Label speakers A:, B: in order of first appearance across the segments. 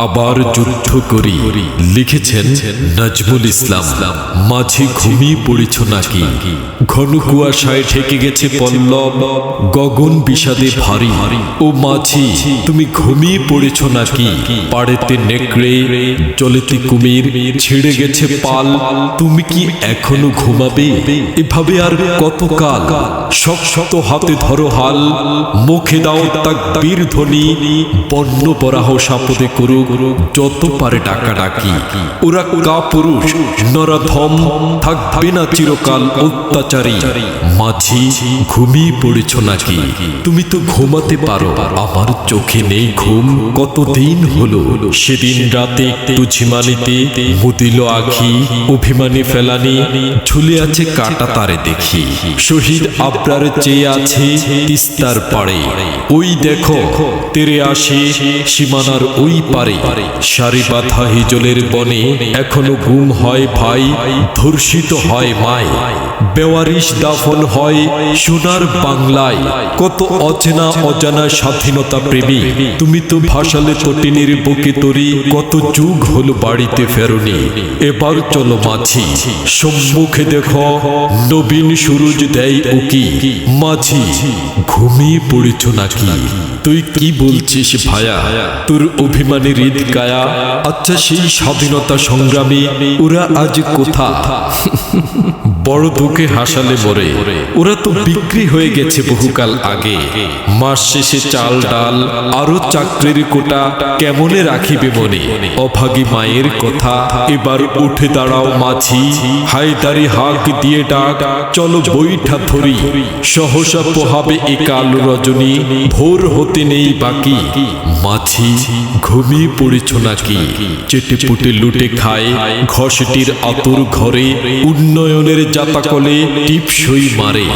A: আবার যুদ্ধ করি। লিখেছেন নাজমুল ইসলাম। মাঝি ঘুমিয়ে পড়েছ নাকি? ঘন কুয়াশায় ঠেকে গেছে পল্লব। গগন বিষাদে ভারী। ও মাঝি, তুমি ঘুমিয়ে পড়েছ নাকি? পাড়েতে নেকড়ে, জলেতে কুমির ছেড়ে গেছে পাল। তুমি কি এখনও ঘুমাবে? এভাবে আর কতকাল? শক্ত হাতে ধরো হাল। মুখে দাও তাকবীর ধ্বনি। বন্য পরাহ সাপদে করুক। যত পারে ডাকা ডাকি। ওরা কা পুরুষ, নরধম, থাকবে না চিরকাল অত্যাচারী। মাঝি, ঘুমিয়ে পড়েছ নাকি? তুমি তো ঘুমাতে পারো। আমার চোখে নেই ঘুম। কতদিন হলো? সেদিন রাতে একটু ঝিমানিতে মুদিল আখি, অভিমানী ফেলানি, ঝুলে আছে কাটা তারে দেখি। শহীদ আবরার চেয়ে আছে তিস্তার পাড়ে। ওই দেখো, তেরে আসে সীমানার ওই পারে সারি বাঁধা হিজলের বনে এখনও গুম হয় ভাই ধর্ষিত হয় মায়। বেওয়ারিশ দাফন হয় সোনার বাংলায়। কত অচেনা অজানা স্বাধীনতা প্রেমী। তুমি তো ভাসালে তটিনীর বুকে তরি, কত যুগ হলো বাড়িতে ফেরনি। এবার চলো মাছি সম্মুখে দেখো নবীন সুরজ দেয় উকি। মাঝি, ঘুমিয়ে পড়েছ নাকি? তুই কি বলছিস ভায়া? তোর অভিমানী হৃদ কায়া? আচ্ছা সেই স্বাধীনতা সংগ্রামী, ওরা আজ কোথা? বড় দুঃখে হাসালে মরে। ওরা তো বিক্রি হয়ে গেছে বহুকাল আগে। মাস শেষে চাল, ডাল আরও চাকরির কোটা কেমনে রাখিবে মনে? অভাগী মায়ের কথা, এবার উঠে দাঁড়াও মাঝি। হায়দারি হাক দিয়ে ডাক, চলো বইঠা ধরি সহসা পোহাবে এ কাল রজনী, ভোর হতে নেই বাকি। মাঝি, ঘুমিয়ে পড়েছ নাকি? চেটে পুটে লুটে খায় ঘষটির আতুর ঘরে। উন্নয়নের জাতাকলে টিপসই মারে।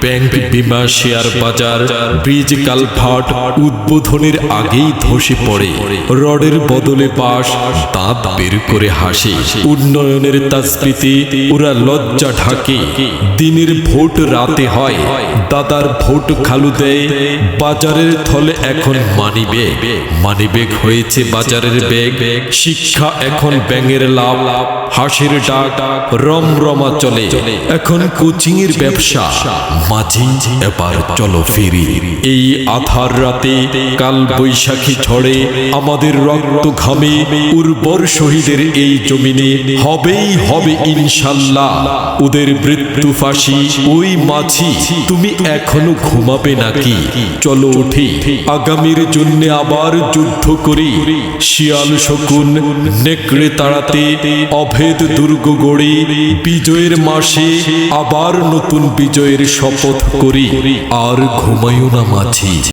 A: ব্যাংক বিমা শেয়ার বাজার, ব্রিজ কালভার্ট উদ্বোধনের আগেই ধসে পড়ে। রডের বদলে পাশ দাঁত বের করে হাসে। উন্নয়নের তাসপিতে ওরা লজ্জা ঢাকে। দিনের ভোট রাতে হয়, দাদার ভোট খালু দেয়। বাজারের থলে এখন মানিবে মানিবেগ হয়েছে বাজারের ব্যাগ। শিক্ষা এখন ব্যাঙের লাভ লাভ। হাসির ডাক রমরমা চলে। এখন কোচিং এর ব্যবসা, মাঝি এবার চলো ফিরি। এই আধার রাতে কাল বৈশাখী ঝড়ে আমাদের রক্ত ঘামে, উর্বর শহীদের এই জমিনে হবেই হবে ইনশাল্লাহ। ওদের মৃত্যু ফাঁসি, ওই মাঝি, তুমি এখনও ঘুমাবে নাকি? চলো উঠি। আগামীর জন্য আবার যুদ্ধ করি। শিয়াল শকুন, নেকড়ে তাড়াতে অভেদ দুর্গ গড়ে, বিজয়ের মাসে আবার নতুন বিজয়ের শপথ করি। আর ঘুমায়ও না মাঝি।